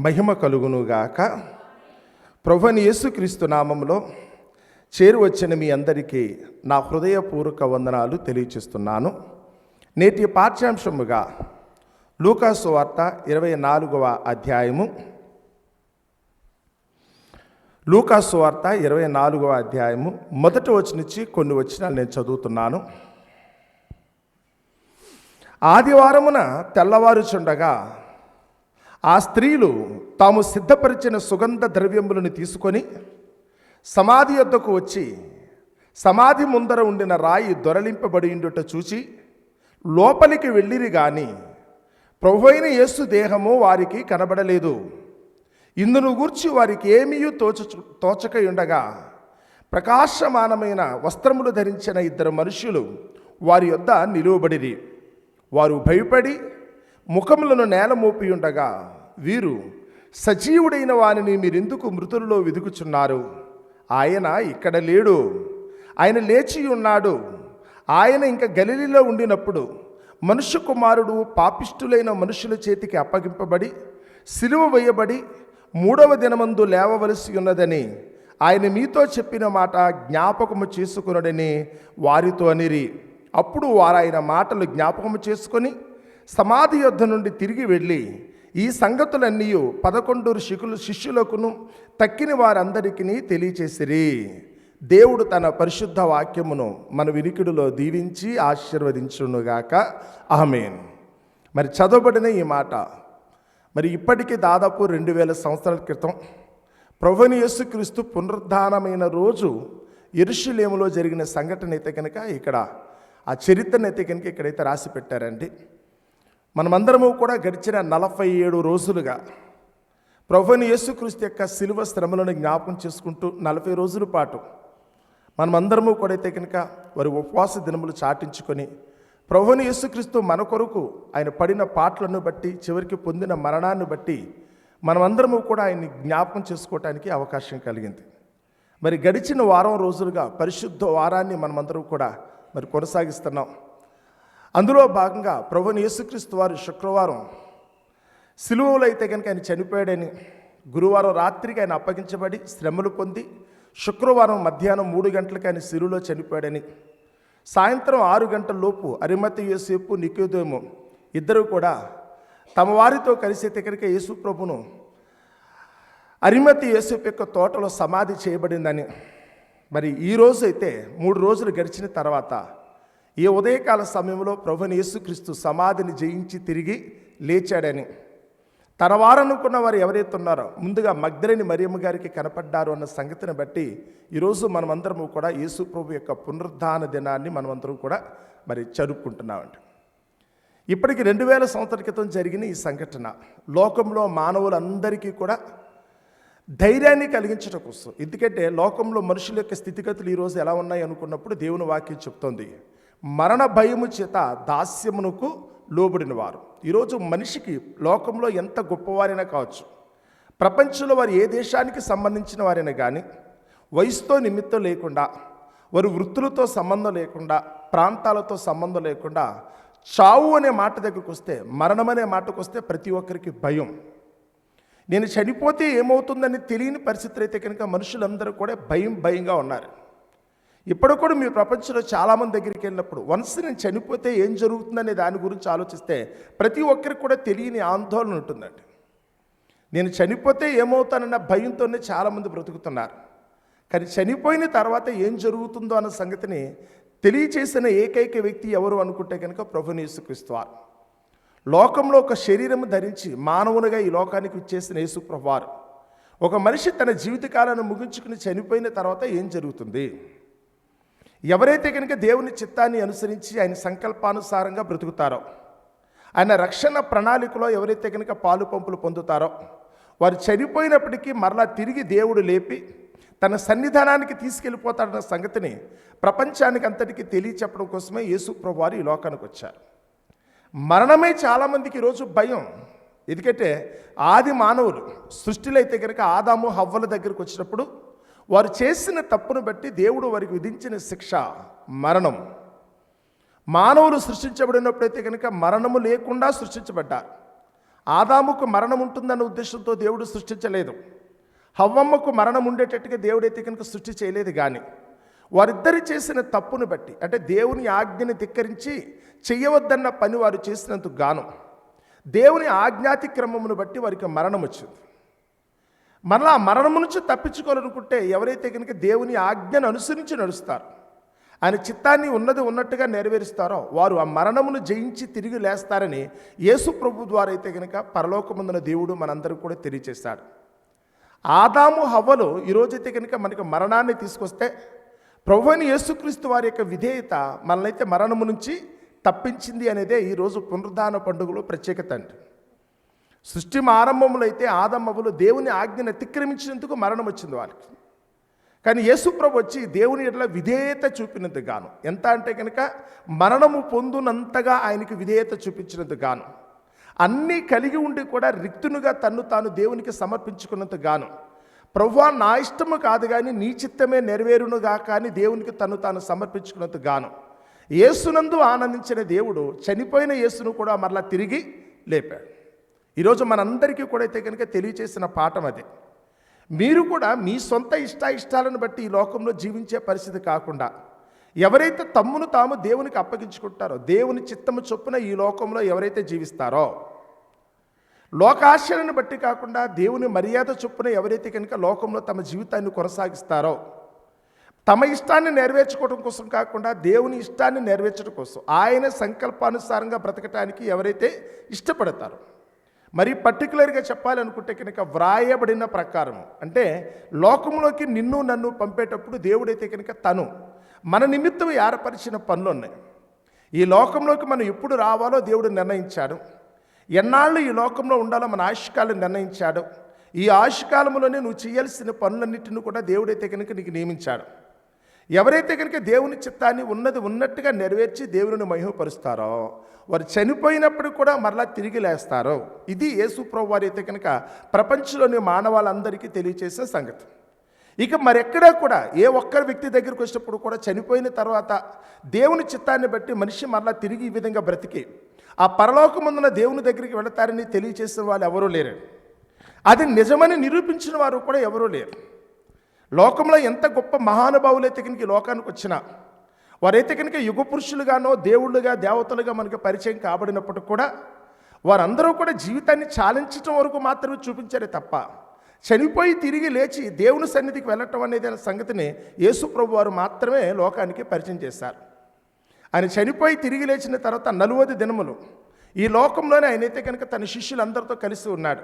మహిమ కలుగునుగాక. ప్రభుని యేసుక్రీస్తు నామంలో చేరువచ్చిన మీ అందరికీ నా హృదయపూర్వక వందనాలు తెలియచేస్తున్నాను. నేటి పాఠ్యాంశముగా లూకాసు వార్త ఇరవై నాలుగవ అధ్యాయము. లూకాసు వార్త ఇరవై నాలుగవ అధ్యాయము. మొదటి వచ్చినిచ్చి కొన్ని వచ్చినాలు నేను చదువుతున్నాను. ఆదివారమున తెల్లవారుచుండగా ఆ స్త్రీలు తాము సిద్ధపరిచిన సుగంధ ద్రవ్యములను తీసుకొని సమాధి యొద్దకు వచ్చి సమాధి ముందర ఉండిన రాయి దొరలింపబడి ఉండుట చూచి లోపలికి వెళ్ళిరి గాని ప్రభువైన యేసు దేహము వారికి కనబడలేదు. ఇందును గూర్చి వారికి ఏమీ తోచ తోచక ఉండగా ప్రకాశమానమైన వస్త్రములు ధరించిన ఇద్దరు మనుషులు వారి యొద్ద నిలువబడిరి. వారు భయపడి ముఖములను నేల మోపి ఉండగా వీరు సజీవుడైన వారిని మీరెందుకు మృతులలో వెతుకుచున్నారు ఆయన ఇక్కడ లేడు. ఆయన లేచి ఉన్నాడు. ఆయన ఇంకా గలిలీలో ఉండినప్పుడు మనుష్య కుమారుడు పాపిష్టులైన మనుషుల చేతికి అప్పగింపబడి సిలువ వేయబడి మూడవ దినమందు లేవవలసి ఉన్నదని ఆయన మీతో చెప్పిన మాట జ్ఞాపకము చేసుకునడని వారితో అనిరి. అప్పుడు వారు ఆయన మాటలు జ్ఞాపకము చేసుకొని సమాధి యుద్ధ నుండి తిరిగి వెళ్ళి ఈ సంగతులన్నీ పదకొండు శికులు శిష్యులకును తక్కిన వారందరికీ తెలియచేసిరి. దేవుడు తన పరిశుద్ధ వాక్యమును మన వినికిడిలో దీవించి ఆశీర్వదించునుగాక. అహమేన్ మరి చదవబడిన ఈ మాట మరి ఇప్పటికీ దాదాపు రెండు వేల సంవత్సరాల క్రితం ప్రభుని యేసుక్రీస్తు పునరుద్ధానమైన రోజు ఎరుషులేములో జరిగిన సంఘటన అయితే కనుక ఇక్కడ ఆ చరిత్రను అయితే కనుక ఇక్కడైతే రాసి పెట్టారండి. మనమందరము కూడా గడిచిన నలభై ఏడు రోజులుగా ప్రభుని యేసుక్రీస్తు యొక్క శిలువ శ్రమలను జ్ఞాపకం చేసుకుంటూ నలభై రోజుల పాటు మనమందరము కూడా అయితే కనుక వారి ఉపవాస దినములు చాటించుకొని ప్రభుని యేసుక్రీస్తు మన కొరకు ఆయన పడిన పాటలను బట్టి చివరికి పొందిన మరణాన్ని బట్టి మనమందరము కూడా ఆయన్ని జ్ఞాపకం చేసుకోవటానికి అవకాశం కలిగింది. మరి గడిచిన వారం రోజులుగా పరిశుద్ధ వారాన్ని మనమందరం కూడా మరి కొనసాగిస్తున్నాం. అందులో భాగంగా ప్రభుని యేసుక్రీస్తు వారు శుక్రవారం సిలువలో అయితే కనుక ఆయన చనిపోయాడని గురువారం రాత్రికి ఆయన అప్పగించబడి శ్రమలు పొంది శుక్రవారం మధ్యాహ్నం మూడు గంటలకు ఆయన సిలువలో చనిపోయాడని సాయంత్రం ఆరు గంటల లోపు అరిమతి యేసేపు నికోదేము ఇద్దరు కూడా తమ వారితో కలిసి దగ్గరికి యేసు ప్రభును అరిమతి యేసేపు యొక్క తోటలో సమాధి చేయబడిందని. మరి ఈ రోజు అయితే మూడు రోజులు గడిచిన తర్వాత ఈ ఉదయకాల సమయంలో ప్రభుని యేసుక్రీస్తు సమాధిని జయించి తిరిగి లేచాడని. తన వారనుకున్న వారు ఎవరైతే ఉన్నారో ముందుగా మగ్ధరేని మరియమ్మ గారికి కనపడ్డారు అన్న సంగతిని బట్టి ఈరోజు మనమందరము కూడా యేసు ప్రభు యొక్క పునరుద్ధాన దినాన్ని మనమందరం కూడా మరి జరుపుకుంటున్నామండి. ఇప్పటికి రెండు వేల సంవత్సరాల క్రితం జరిగిన ఈ సంఘటన లోకంలో మానవులందరికీ కూడా ధైర్యాన్ని కలిగించడం కోసం. ఎందుకంటే లోకంలో మనుషుల యొక్క స్థితిగతులు ఈరోజు ఎలా ఉన్నాయి అనుకున్నప్పుడు దేవుని వాక్యం చెప్తోంది. మరణ భయము చేత దాస్యమునకు లోబడిన వారు ఈరోజు మనిషికి లోకంలో ఎంత గొప్పవారైనా కావచ్చు. ప్రపంచంలో వారు ఏ దేశానికి సంబంధించిన వారైనా కానీ వయసుతో నిమిత్తం లేకుండా వారి వృత్తులతో సంబంధం లేకుండా ప్రాంతాలతో సంబంధం లేకుండా చావు అనే మాట దగ్గరకు వస్తే మరణం అనే మాటకు వస్తే ప్రతి ఒక్కరికి భయం. నేను చనిపోతే ఏమవుతుందని తెలియని పరిస్థితులు అయితే కనుక మనుషులందరూ కూడా భయం భయంగా ఉన్నారు. ఇప్పుడు కూడా మీ ప్రపంచంలో చాలామంది దగ్గరికి వెళ్ళినప్పుడు వన్స్ నేను చనిపోతే ఏం జరుగుతుందనే దాని గురించి ఆలోచిస్తే ప్రతి ఒక్కరికి కూడా తెలియని ఆందోళన ఉంటుందండి. నేను చనిపోతే ఏమవుతానన్న భయంతోనే చాలామంది బ్రతుకుతున్నారు. కానీ చనిపోయిన తర్వాత ఏం జరుగుతుందో అన్న సంగతిని తెలియచేసిన ఏకైక వ్యక్తి ఎవరు అనుకుంటే కనుక ప్రభుని వారు. లోకంలో ఒక శరీరం ధరించి మానవునిగా ఈ లోకానికి ఇచ్చేసిన యేసుప్రభు వారు. ఒక మనిషి తన జీవితకాలను ముగించుకుని చనిపోయిన తర్వాత ఏం జరుగుతుంది? ఎవరైతే కనుక దేవుని చిత్తాన్ని అనుసరించి ఆయన సంకల్పానుసారంగా బ్రతుకుతారో ఆయన రక్షణ ప్రణాళికలో ఎవరైతే కనుక పాలు పంపులు పొందుతారో వారు చనిపోయినప్పటికీ మరలా తిరిగి దేవుడు లేపి తన సన్నిధానానికి తీసుకెళ్ళిపోతాడన్న సంగతిని ప్రపంచానికి అంతటికి తెలియచెప్పడం కోసమే యేసు ప్రభువారు ఈ లోకానికి వచ్చారు. మరణమే చాలామందికి ఈరోజు భయం. ఎందుకంటే ఆది మానవులు సృష్టిలో అయితే కనుక ఆదాము హవ్వల దగ్గరికి వచ్చినప్పుడు వారు చేసిన తప్పును బట్టి దేవుడు వారికి విధించిన శిక్ష మరణం. మానవులు సృష్టించబడినప్పుడైతే కనుక మరణము లేకుండా సృష్టించబడ్డారు ఆదాముకు మరణం ఉంటుందన్న ఉద్దేశంతో దేవుడు సృష్టించలేదు. హవ్వమ్మకు మరణం ఉండేటట్టుగా దేవుడైతే కనుక సృష్టి చేయలేదు కానీ వారిద్దరు చేసిన తప్పును బట్టి అంటే దేవుని ఆజ్ఞని ధిక్కరించి చెయ్యవద్దన్న పని వారు చేసినందుకు గాను దేవుని ఆజ్ఞాతిక్రమమును బట్టి వారికి మరణం వచ్చింది. మరలా మరణము నుంచి తప్పించుకోవాలనుకుంటే ఎవరైతే కనుక దేవుని ఆజ్ఞను అనుసరించి నడుస్తారు ఆయన చిత్తాన్ని ఉన్నది ఉన్నట్టుగా నెరవేరుస్తారో వారు ఆ మరణమును జయించి తిరిగి లేస్తారని యేసు ప్రభు ద్వారా అయితే కనుక పరలోకముందున దేవుడు మనందరికీ కూడా తెలియచేశాడు. ఆదాము హవ్వలు ఈరోజైతే కనుక మనకి మరణాన్ని తీసుకొస్తే ప్రభుని యేసుక్రీస్తు వారి యొక్క విధేయత మనల్నైతే మరణము నుంచి తప్పించింది అనేదే ఈరోజు పునరుద్ధాన పండుగలో ప్రత్యేకత అండి. సృష్టి ఆరంభములైతే ఆదమ్మవులు దేవుని ఆజ్ఞను అతిక్రమించినందుకు మరణం వచ్చింది వాళ్ళకి. కానీ యేసుప్రభు వచ్చి దేవుని ఎట్లా విధేయత చూపినందుకు గాను ఎంత అంటే కనుక మరణము పొందునంతగా ఆయనకి విధేయత చూపించినందుకు గాను అన్నీ కలిగి ఉండి కూడా రిక్తునుగా తన్ను తాను దేవునికి సమర్పించుకున్నందుకు గాను ప్రభు నా ఇష్టము కాదు కానీ నీ చిత్తమే నెరవేరునుగా కానీ దేవునికి తను తాను సమర్పించుకున్నందుకు గాను యేసునందు ఆనందించిన దేవుడు చనిపోయిన యేసును కూడా మరలా తిరిగి లేపాడు. ఈరోజు మనందరికీ కూడా అయితే కనుక తెలియచేసిన పాఠం అదే. మీరు కూడా మీ సొంత ఇష్టాయిష్టాలను ఇష్టాలను బట్టి ఈ లోకంలో జీవించే పరిస్థితి కాకుండా ఎవరైతే తమ్మును తాము దేవునికి అప్పగించుకుంటారో దేవుని చిత్తము చొప్పున ఈ లోకంలో ఎవరైతే జీవిస్తారో లోకాశలను బట్టి కాకుండా దేవుని మర్యాద చొప్పున ఎవరైతే కనుక లోకంలో తమ జీవితాన్ని కొనసాగిస్తారో తమ ఇష్టాన్ని నెరవేర్చుకోవడం కోసం కాకుండా దేవుని ఇష్టాన్ని నెరవేర్చడం కోసం ఆయన సంకల్పానుసారంగా బ్రతకటానికి ఎవరైతే ఇష్టపడతారో మరి పర్టికులర్గా చెప్పాలనుకుంటే కనుక వ్రాయబడిన ప్రకారం అంటే లోకంలోకి నిన్ను నన్ను పంపేటప్పుడు దేవుడైతే కనుక తను. మన నిమిత్తం ఏర్పరిచిన పనులు ఉన్నాయి. ఈ లోకంలోకి మనం ఎప్పుడు రావాలో దేవుడు నిర్ణయించాడు. ఎన్నాళ్ళు ఈ లోకంలో ఉండాలో మన ఆయుష్కాలం నిర్ణయించాడు. ఈ ఆయుష్కాలంలోనే నువ్వు చేయాల్సిన పనులన్నింటిని కూడా దేవుడైతే కనుక నీకు నియమించాడు. ఎవరైతే కనుక దేవుని చిత్తాన్ని ఉన్నది ఉన్నట్టుగా నెరవేర్చి దేవుని మహిమపరుస్తారో వారు చనిపోయినప్పుడు కూడా మరలా తిరిగి లేస్తారో ఇది యేసు ప్రభు వారు అయితే కనుక ప్రపంచంలోని మానవాళ్ళందరికీ తెలియచేసే సంగతి. ఇక మరెక్కడా కూడా ఏ ఒక్కరి వ్యక్తి దగ్గరికి వచ్చినప్పుడు కూడా చనిపోయిన తర్వాత దేవుని చిత్తాన్ని బట్టి మనిషి మరలా తిరిగి ఈ విధంగా బ్రతికి. ఆ పరలోకముందున దేవుని దగ్గరికి వెళతారని తెలియచేసిన వాళ్ళు ఎవరూ లేరు అది నిజమని నిరూపించిన వారు కూడా ఎవరూ లేరు. లోకంలో ఎంత గొప్ప మహానుభావులైతే కనుక లోకానికి వచ్చినా వారైతే కనుక యుగ పురుషులుగానో దేవుళ్ళుగా దేవతలుగా మనకి పరిచయం కాబడినప్పటికి కూడా వారందరూ కూడా జీవితాన్ని చాలించటం వరకు మాత్రమే చూపించారే తప్ప చనిపోయి తిరిగి లేచి దేవుని సన్నిధికి వెళ్ళటం అనేది సంగతిని యేసు ప్రభు వారు మాత్రమే లోకానికి పరిచయం చేశారు. ఆయన చనిపోయి తిరిగి లేచిన తర్వాత నలువది దినములు ఈ లోకంలోనే ఆయనైతే కనుక తన శిష్యులందరితో కలిసి ఉన్నాడు.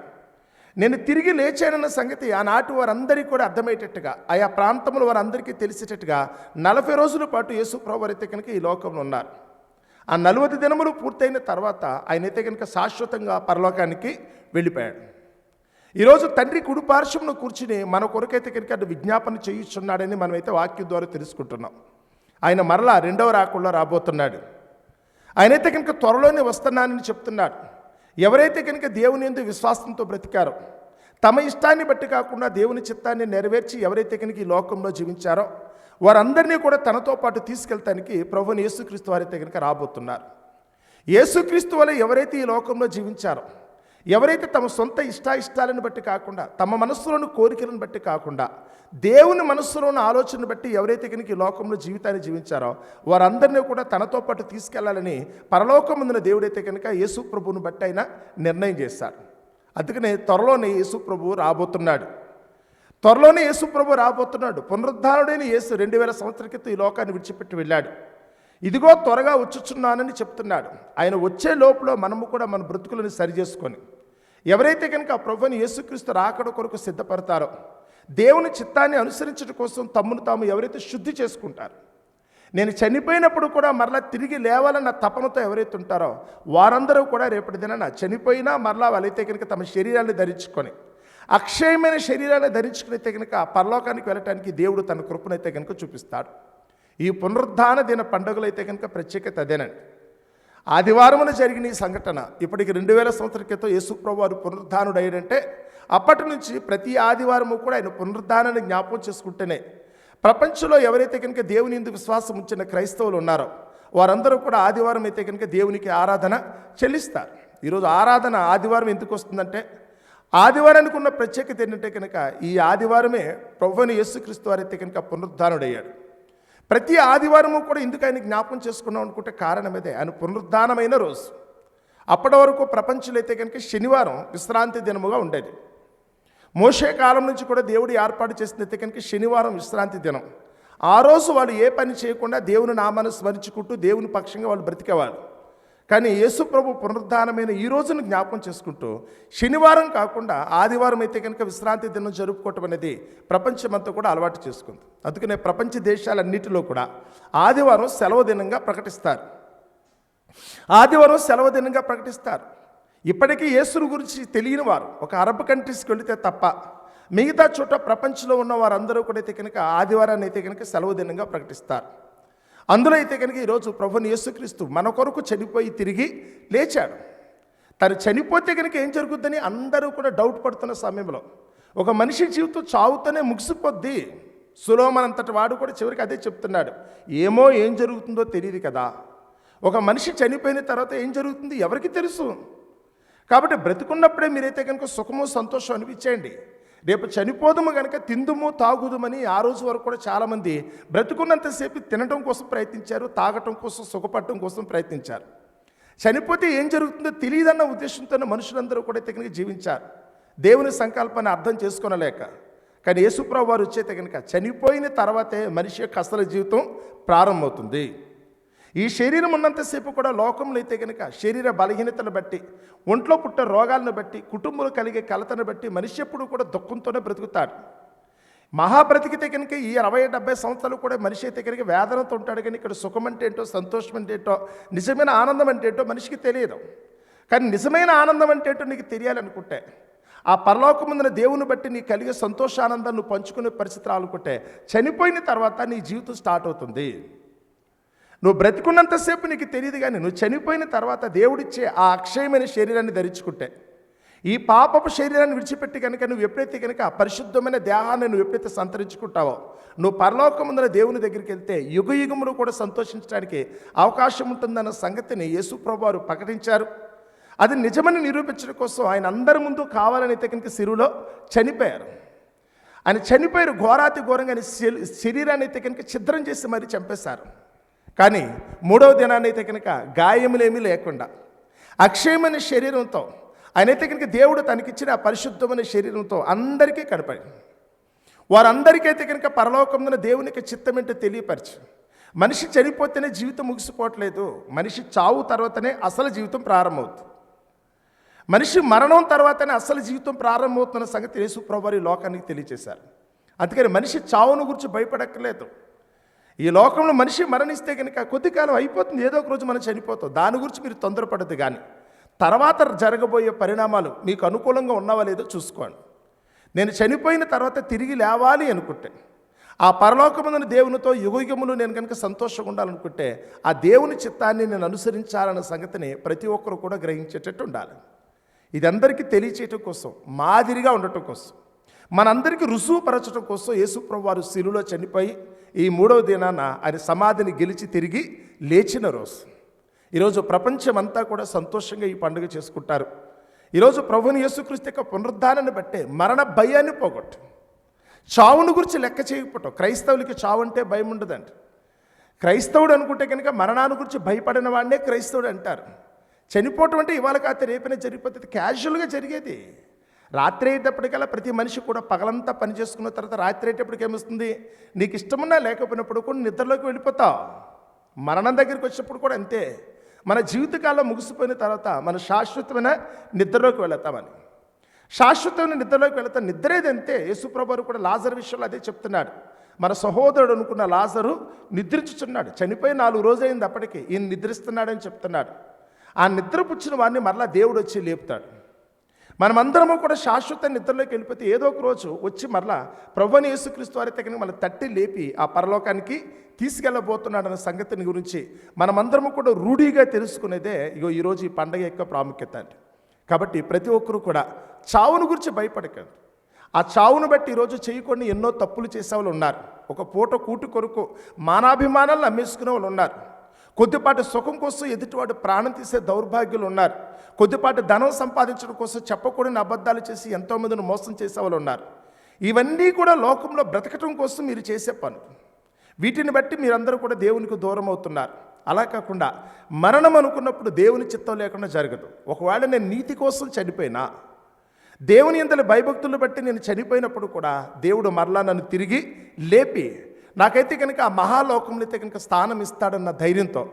నేను తిరిగి లేచానన్న సంగతి ఆనాటి వారందరికీ కూడా అర్థమయ్యేటట్టుగా ఆయా ప్రాంతంలో వారందరికీ తెలిసేటట్టుగా నలభై రోజుల పాటు యేసు ప్రభు వారైతే కనుక ఈ లోకంలో ఉన్నారు. ఆ నలువది దినములు పూర్తయిన తర్వాత ఆయనైతే కనుక శాశ్వతంగా పరలోకానికి వెళ్ళిపోయాడు. ఈరోజు తండ్రి కుడిపార్శ్వమును కూర్చుని మన కొరకైతే కనుక అటు విజ్ఞాపన చేయుచున్నాడని మనమైతే వాక్యం ద్వారా తెలుసుకుంటున్నాం. ఆయన మరలా రెండవ రాకుండా రాబోతున్నాడు. ఆయనైతే కనుక త్వరలోనే వస్తున్నానని చెప్తున్నాడు. ఎవరైతే కనుక దేవుని ఎందు విశ్వాసంతో బ్రతికారో తమ ఇష్టాన్ని బట్టి కాకుండా దేవుని చిత్తాన్ని నెరవేర్చి ఎవరైతే కనుక ఈ లోకంలో జీవించారో వారందరినీ కూడా తనతో పాటు తీసుకెళ్తానికి ప్రభుని యేసుక్రీస్తు వారైతే కనుక రాబోతున్నారు. యేసుక్రీస్తు వల్ల ఎవరైతే ఈ లోకంలో జీవించారో ఎవరైతే తమ సొంత ఇష్టాయిష్టాలను బట్టి కాకుండా తమ మనస్సులోని కోరికలను బట్టి కాకుండా దేవుని మనస్సులోని ఆలోచనను బట్టి ఎవరైతే కనుక ఈ లోకంలో జీవితాన్ని జీవించారో వారందరినీ కూడా తనతో పాటు తీసుకెళ్ళాలని పరలోకముందున దేవుడైతే కనుక యేసు ప్రభువును బట్టి ఆయన నిర్ణయం చేశాడు అందుకనే త్వరలోనే యేసు ప్రభువు రాబోతున్నాడు. త్వరలోనే యేసు ప్రభు రాబోతున్నాడు. పునరుద్ధారుడైన యేసు రెండు వేల సంవత్సరాల క్రితం ఈ లోకాన్ని విడిచిపెట్టి వెళ్ళాడు. ఇదిగో త్వరగా వచ్చుచున్నానని చెప్తున్నాడు. ఆయన వచ్చే లోపల మనము కూడా మన బ్రతుకులను సరి చేసుకొని ఎవరైతే కనుక ప్రభుని యేసుక్రీస్తు రాకడ కొరకు సిద్ధపడతారో దేవుని చిత్తాన్ని అనుసరించడం కోసం తమ్మును తాము ఎవరైతే శుద్ధి చేసుకుంటారు నేను చనిపోయినప్పుడు కూడా మరలా తిరిగి లేవాలన్న తపనతో ఎవరైతే ఉంటారో వారందరూ కూడా రేపటి దినాన చనిపోయినా మరలా వాళ్ళైతే కనుక తమ శరీరాన్ని ధరించుకొని అక్షయమైన శరీరాన్ని ధరించుకునైతే కనుక పరలోకానికి వెళ్ళటానికి దేవుడు తన కృపనైతే కనుక చూపిస్తాడు. ఈ పునరుద్ధాన దిన పండుగలైతే కనుక ప్రత్యేకత అదేనండి. ఆదివారమున జరిగిన ఈ సంఘటన ఇప్పటికి రెండు వేల సంవత్సరాల క్రితం యేసుప్రభు వారు పునరుద్ధానుడు అయ్యాడంటే అప్పటి నుంచి ప్రతి ఆదివారము కూడా ఆయన పునరుద్ధానాన్ని జ్ఞాపకం చేసుకుంటేనే ప్రపంచంలో ఎవరైతే కనుక దేవుని ఎందుకు విశ్వాసం ఉంచిన క్రైస్తవులు ఉన్నారో వారందరూ కూడా ఆదివారం అయితే కనుక దేవునికి ఆరాధన చెల్లిస్తారు. ఈరోజు ఆరాధన ఆదివారం ఎందుకు వస్తుందంటే ఆదివారానికి ఉన్న ప్రత్యేకత ఏంటంటే కనుక ఈ ఆదివారమే ప్రభుని యేసుక్రీస్తు వారైతే కనుక పునరుద్ధానుడయ్యాడు. ప్రతి ఆదివారము కూడా ఎందుకు ఆయన జ్ఞాపకం చేసుకున్నాం అనుకుంటే కారణం ఇదే. ఆయన పునరుద్ధానమైన రోజు. అప్పటి వరకు ప్రపంచంలో అయితే కనుక శనివారం విశ్రాంతి దినముగా ఉండేది. మోసే కాలం నుంచి కూడా దేవుడు ఏర్పాటు చేసిన అయితే కనుక శనివారం విశ్రాంతి దినం. ఆ రోజు వాళ్ళు ఏ పని చేయకుండా దేవుని నామాన్ని స్మరించుకుంటూ దేవుని పక్షంగా వాళ్ళు బ్రతికేవాళ్ళు. కానీ యేసు ప్రభు పునరుద్ధానమైన ఈ రోజును జ్ఞాపకం చేసుకుంటూ శనివారం కాకుండా ఆదివారం అయితే కనుక విశ్రాంతి దినం జరుపుకోవటం అనేది ప్రపంచమంతా కూడా అలవాటు చేసుకుంది. అందుకనే ప్రపంచ దేశాలన్నిటిలో కూడా ఆదివారం సెలవు దినంగా ప్రకటిస్తారు. ఆదివారం సెలవు దినంగా ప్రకటిస్తారు. ఇప్పటికీ యేసును గురించి తెలియని వారు ఒక అరబ్ కంట్రీస్కి వెళితే తప్ప మిగతా చోట ప్రపంచంలో ఉన్న వారందరూ కూడా అయితే కనుక ఆదివారాన్ని అయితే కనుక సెలవు దినంగా ప్రకటిస్తారు. అందులో అయితే కనుక ఈరోజు ప్రభుని యేసుక్రీస్తు మన కొరకు చనిపోయి తిరిగి లేచాడు. తను చనిపోతే కనుక ఏం జరుగుద్దని అందరూ కూడా డౌట్ పడుతున్న సమయంలో ఒక మనిషి జీవితం చావుతోనే ముగిసిపోద్ది. సులోమనంతటి వాడు కూడా చివరికి అదే చెప్తున్నాడు. ఏమో ఏం జరుగుతుందో తెలియదు కదా. ఒక మనిషి చనిపోయిన తర్వాత ఏం జరుగుతుంది ఎవరికి తెలుసు? కాబట్టి బ్రతుకున్నప్పుడే మీరైతే కనుక సుఖము సంతోషం అనిపించేయండి. రేపు చనిపోదుము కనుక తిందుము తాగుదుమని ఆ రోజు వరకు కూడా చాలామంది బ్రతుకున్నంతసేపు తినటం కోసం ప్రయత్నించారు తాగటం కోసం సుఖపడటం కోసం ప్రయత్నించారు. చనిపోతే ఏం జరుగుతుందో తెలియదన్న ఉద్దేశంతో మనుషులందరూ కూడా తెగనక జీవించారు. దేవుని సంకల్పాన్ని అర్థం చేసుకొనలేక. కానీ యేసుప్రభు వారు వచ్చేతే కనుక చనిపోయిన తర్వాతే మనిషి యొక్క అసలు జీవితం ప్రారంభమవుతుంది. ఈ శరీరం ఉన్నంతసేపు కూడా లోకంలో అయితే కనుక శరీర బలహీనతను బట్టి ఒంట్లో పుట్టే రోగాలను బట్టి కుటుంబంలో కలిగే కలతను బట్టి మనిషి ఎప్పుడు కూడా దుఃఖంతోనే బ్రతుకుతాడు. మహాబ్రతికితే కనుక ఈ అరవై డెబ్బై సంవత్సరాలు కూడా మనిషి అయితే కనుక వేదనతో ఉంటాడు కానీ ఇక్కడ సుఖం అంటే ఏంటో సంతోషం అంటే ఏంటో నిజమైన ఆనందం అంటే ఏంటో మనిషికి తెలియదు. కానీ నిజమైన ఆనందం అంటే ఏంటో నీకు తెలియాలనుకుంటే ఆ పరలోకముందున దేవుని బట్టి నీ కలిగే సంతోషానందాన్ని పంచుకునే పరిస్థితి రావాలనుకుంటే చనిపోయిన తర్వాత నీ జీవితం స్టార్ట్ అవుతుంది. నువ్వు బ్రతికున్నంతసేపు నీకు తెలియదు కానీ నువ్వు చనిపోయిన తర్వాత దేవుడిచ్చే ఆ అక్షయమైన శరీరాన్ని ధరించుకుంటే ఈ పాపపు శరీరాన్ని విడిచిపెట్టి కనుక నువ్వు ఎప్పుడైతే కనుక పరిశుద్ధమైన దేహాన్ని నువ్వు ఎప్పుడైతే సంతరించుకుంటావో నువ్వు పరలోకముందున దేవుని దగ్గరికి వెళ్తే యుగ యుగములు కూడా సంతోషించడానికి అవకాశం ఉంటుందన్న సంగతిని యేసుప్రభు ప్రకటించారు. అది నిజమని నిరూపించడం కోసం ఆయన అందరి ముందు కావాలని అయితే కనుక సిరువులో చనిపోయారు. ఆయన చనిపోయారు ఘోరాతి ఘోరంగా శరీరాన్ని అయితే కనుక ఛిద్రం చేసి మరీ చంపేశారు. కానీ మూడవ దినాన్నైతే కనుక గాయములేమీ లేకుండా అక్షయమైన శరీరంతో ఆయన అయితే కనుక దేవుడు తనకిచ్చిన ఆ పరిశుద్ధమైన శరీరంతో అందరికీ కనపడి వారందరికైతే కనుక పరలోకమున దేవునికి చిత్తమేంటో తెలియపరచు మనిషి చనిపోతేనే జీవితం ముగిసిపోవట్లేదు మనిషి చావు తర్వాతనే అసలు జీవితం ప్రారంభమవుతుంది. మనిషి మరణం తర్వాతనే అసలు జీవితం ప్రారంభమవుతున్న సంగతి యేసు ప్రభువారి లోకానికి తెలియజేశారు అందుకని మనిషి చావును గురించి భయపడక్కర్లేదు. ఈ లోకంలో మనిషి మరణిస్తే కనుక కొద్ది కాలం అయిపోతుంది. ఏదో ఒక రోజు మనం చనిపోతాం. దాని గురించి మీరు తొందరపడద్దు కానీ తర్వాత జరగబోయే పరిణామాలు మీకు అనుకూలంగా ఉన్నావా లేదో చూసుకోండి. నేను చనిపోయిన తర్వాత తిరిగి లేవాలి అనుకుంటే ఆ పరలోకముందున దేవునితో యుగయుగములు నేను కనుక సంతోషంగా ఉండాలనుకుంటే ఆ దేవుని చిత్తాన్ని నేను అనుసరించాలన్న సంగతిని ప్రతి ఒక్కరు కూడా గ్రహించేటట్టు ఉండాలి. ఇది అందరికీ తెలియచేయటం కోసం మాదిరిగా ఉండటం కోసం మనందరికీ రుసువుపరచడం కోసం యేసుప్రభు వారు శిలులో చనిపోయి ఈ మూడవ దినాన ఆయన సమాధిని గెలిచి తిరిగి లేచిన రోజు. ఈరోజు ప్రపంచమంతా కూడా సంతోషంగా ఈ పండుగ చేసుకుంటారు. ఈరోజు ప్రభుని యేసుక్రీస్తు యొక్క పునరుద్ధానాన్ని బట్టే మరణ భయాన్ని పోగొట్టు. చావును గురించి లెక్క చేయకపోవటం. క్రైస్తవులకి చావు అంటే భయం ఉండదండి. క్రైస్తవుడు అనుకుంటే కనుక మరణాన్ని గురించి భయపడిన వాడినే క్రైస్తవుడు అంటారు. చనిపోవటం అంటే ఇవాళ కాకపోతే రేపనే జరిగిపోతుంది. క్యాజువల్గా జరిగేది. రాత్రి అయ్యేటప్పటికల్లా ప్రతి మనిషి కూడా పగలంతా పని చేసుకున్న తర్వాత రాత్రి అయ్యేటప్పటికి ఏమొస్తుంది? నీకు ఇష్టమున్నా లేకపోయినప్పుడు కూడా నిద్రలోకి వెళ్ళిపోతావు. మరణం దగ్గరికి వచ్చినప్పుడు కూడా అంతే. మన జీవితకాలం ముగిసిపోయిన తర్వాత మన శాశ్వతమైన నిద్రలోకి వెళతామని. శాశ్వతమైన నిద్రలోకి వెళతాం. నిద్రేది అంతే. యేసుప్రభు కూడా లాజర్ విషయంలో అదే చెప్తున్నాడు. మన సహోదరుడు అనుకున్న లాజరు నిద్రించుచున్నాడు. చనిపోయి నాలుగు రోజులైంది అప్పటికి. ఈయన నిద్రిస్తున్నాడని చెప్తున్నాడు. ఆ నిద్ర పుచ్చిన వాడిని మరలా దేవుడు వచ్చి లేపుతాడు. మనమందరము కూడా శాశ్వత నిద్రలోకి వెళ్ళిపోతే ఏదో ఒక రోజు వచ్చి మరలా ప్రభుని యేసుక్రీస్తు వారి తగిన మన తట్టి లేపి ఆ పరలోకానికి తీసుకెళ్ళబోతున్నాడన్న సంగతిని గురించి మనమందరము కూడా రూఢీగా తెలుసుకునేదే ఇగో ఈరోజు ఈ పండగ యొక్క ప్రాముఖ్యత అండి. కాబట్టి ప్రతి ఒక్కరూ కూడా చావును గురించి భయపడకండి. ఆ చావును బట్టి ఈరోజు చేయకుండా ఎన్నో తప్పులు చేసే వాళ్ళు ఉన్నారు. ఒక పూట కూటు కొరకు మానాభిమానాలను అమ్మేసుకునే వాళ్ళు ఉన్నారు. కొద్దిపాటి సుఖం కోసం ఎదుటివాడు ప్రాణం తీసే దౌర్భాగ్యులు ఉన్నారు కొద్దిపాటి ధనం సంపాదించడం కోసం చెప్పకూడని అబద్ధాలు చేసి ఎంతోమందిని మోసం చేసే వాళ్ళు ఉన్నారు ఇవన్నీ కూడా లోకంలో బ్రతకటం కోసం మీరు చేసే పనులు. వీటిని బట్టి మీరందరూ కూడా దేవునికి దూరం అవుతున్నారు. అలా కాకుండా మరణం అనుకున్నప్పుడు దేవుని చిత్తం లేకుండా జరగదు. ఒకవేళ నేను నీతి కోసం చనిపోయినా దేవుని ఇంతలో భయభక్తులు బట్టి నేను చనిపోయినప్పుడు కూడా దేవుడు మరలా నన్ను తిరిగి లేపి నాకైతే కనుక ఆ మహాలోకంలో అయితే కనుక స్థానం ఇస్తాడన్న ధైర్యంతో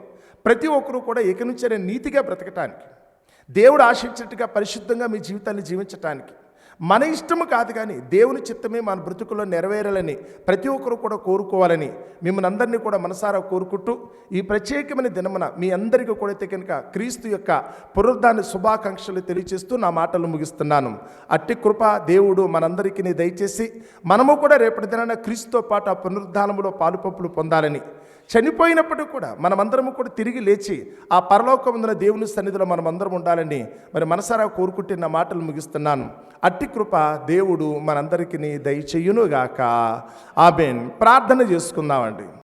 ప్రతి ఒక్కరూ కూడా ఇక నుంచి నేను నీతిగా బ్రతకటానికి దేవుడు ఆశించినట్టుగా పరిశుద్ధంగా మీ జీవితాన్ని జీవించటానికి మన ఇష్టము కాదు కానీ దేవుని చిత్తమే మన బ్రతుకుల్లో నెరవేరాలని ప్రతి ఒక్కరు కూడా కోరుకోవాలని మిమ్మల్ని అందరినీ కూడా మనసారా కోరుకుంటూ ఈ ప్రత్యేకమైన దినమున మీ అందరికీ కూడా అయితే కనుక క్రీస్తు యొక్క పునరుద్ధాన్ని శుభాకాంక్షలు తెలియచేస్తూ నా మాటలు ముగిస్తున్నాను. అట్టి కృప దేవుడు మనందరికీ దయచేసి మనము కూడా రేపటి దినాన క్రీస్తుతో పాటు ఆ పునరుద్ధానములో పాలుపంపులు పొందాలని చనిపోయినప్పటికీ కూడా మనమందరము కూడా తిరిగి లేచి ఆ పరలోకముందున దేవుని సన్నిధిలో మనమందరం ఉండాలని మరి మనసారా కోరుకుంటున్న మాటలు ముగిస్తున్నాను. అట్టి కృప దేవుడు మనందరికీ దయచేయునుగాక. ఆమెన్. ప్రార్థన చేసుకుందామండి.